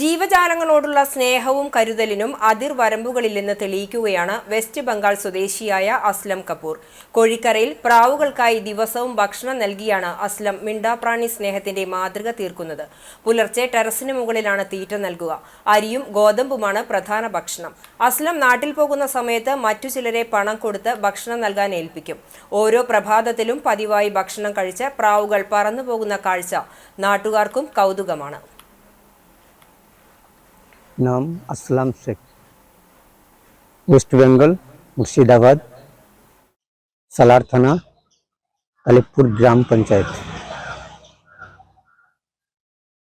ജീവജാലങ്ങളോടുള്ള സ്നേഹവും കരുതലിനും അതിർവരമ്പുകളില്ലെന്ന് തെളിയിക്കുകയാണ് വെസ്റ്റ് ബംഗാൾ സ്വദേശിയായ അസ്ലം കപൂർ. കോഴിക്കരയിൽ പ്രാവുകൾക്കായി ദിവസവും ഭക്ഷണം നൽകിയാണ് അസ്ലം മിണ്ടാപ്രാണി സ്നേഹത്തിന്റെ മാതൃക തീർക്കുന്നത്. പുലർച്ചെ ടെറസിന് മുകളിലാണ് തീറ്റ നൽകുക. അരിയും ഗോതമ്പുമാണ് പ്രധാന ഭക്ഷണം. അസ്ലം നാട്ടിൽ പോകുന്ന സമയത്ത് മറ്റു ചിലരെ പണം കൊടുത്ത് ഭക്ഷണം നൽകാൻ ഏൽപ്പിക്കും. ഓരോ പ്രഭാതത്തിലും പതിവായി ഭക്ഷണം കഴിച്ച് പ്രാവുകൾ പറന്നു പോകുന്ന കാഴ്ച നാട്ടുകാർക്കും കൗതുകമാണ്. नाम असलम शेख। वेस्ट बंगाल, मुर्शिदाबाद, सलार थाना, अलीपुर ग्राम पंचायत।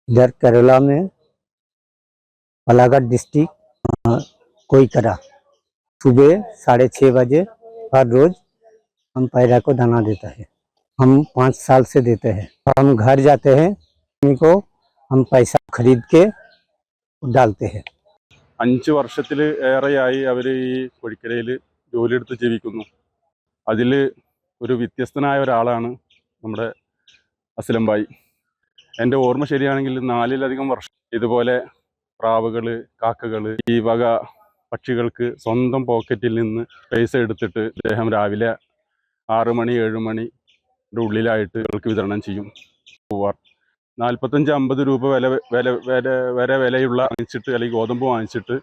इधर केरला में बालाघाट डिस्ट्रिक्ट कोईकरा सुबह साढ़े छः बजे हर रोज हम पैरा को दाना देता है। हम पाँच साल से देते हैं। हम घर जाते हैं को हम पैसा खरीद के ഉണ്ടാകത്തെ ഹെ അഞ്ച് വർഷത്തിൽ ഏറെയായി അവർ ഈ കൊഴിക്കരയിൽ ജോലിയെടുത്ത് ജീവിക്കുന്നു. അതിൽ ഒരു വ്യത്യസ്തനായ ഒരാളാണ് നമ്മുടെ അസലംബായി എന്റെ ഓർമ്മ ശരിയാണെങ്കിൽ നാലിലധികം വർഷം ഇതുപോലെ പ്രാവുകൾ കാക്കകൾ ഈ വക പക്ഷികൾക്ക് സ്വന്തം പോക്കറ്റിൽ നിന്ന് പൈസ എടുത്തിട്ട് അദ്ദേഹം രാവിലെ ആറ് മണി ഏഴ് മണിയുടെ ഉള്ളിലായിട്ട് ഇവർക്ക് വിതരണം ചെയ്യും. നാൽപ്പത്തഞ്ച് അമ്പത് രൂപ വില വില വില വരെ വിലയുള്ള വാങ്ങിച്ചിട്ട് അല്ലെങ്കിൽ ഗോതമ്പ് വാങ്ങിച്ചിട്ട്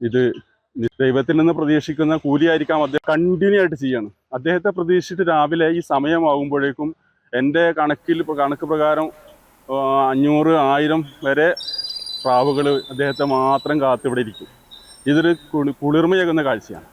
ഇത് ദൈവത്തിൽ നിന്ന് പ്രതീക്ഷിക്കുന്ന കൂലിയായിരിക്കാം അദ്ദേഹം കണ്ടിന്യൂ ആയിട്ട് ചെയ്യണം. അദ്ദേഹത്തെ പ്രതീക്ഷിച്ചിട്ട് രാവിലെ ഈ സമയമാകുമ്പോഴേക്കും എന്റെ കണക്കിൽ കണക്ക് പ്രകാരം അഞ്ഞൂറ് ആയിരം വരെ പ്രാവുകൾ അദ്ദേഹത്തെ മാത്രം കാത്തിവിടെ ഇരിക്കും. ഇതൊരു കുളിർമയേകുന്ന കാഴ്ചയാണ്.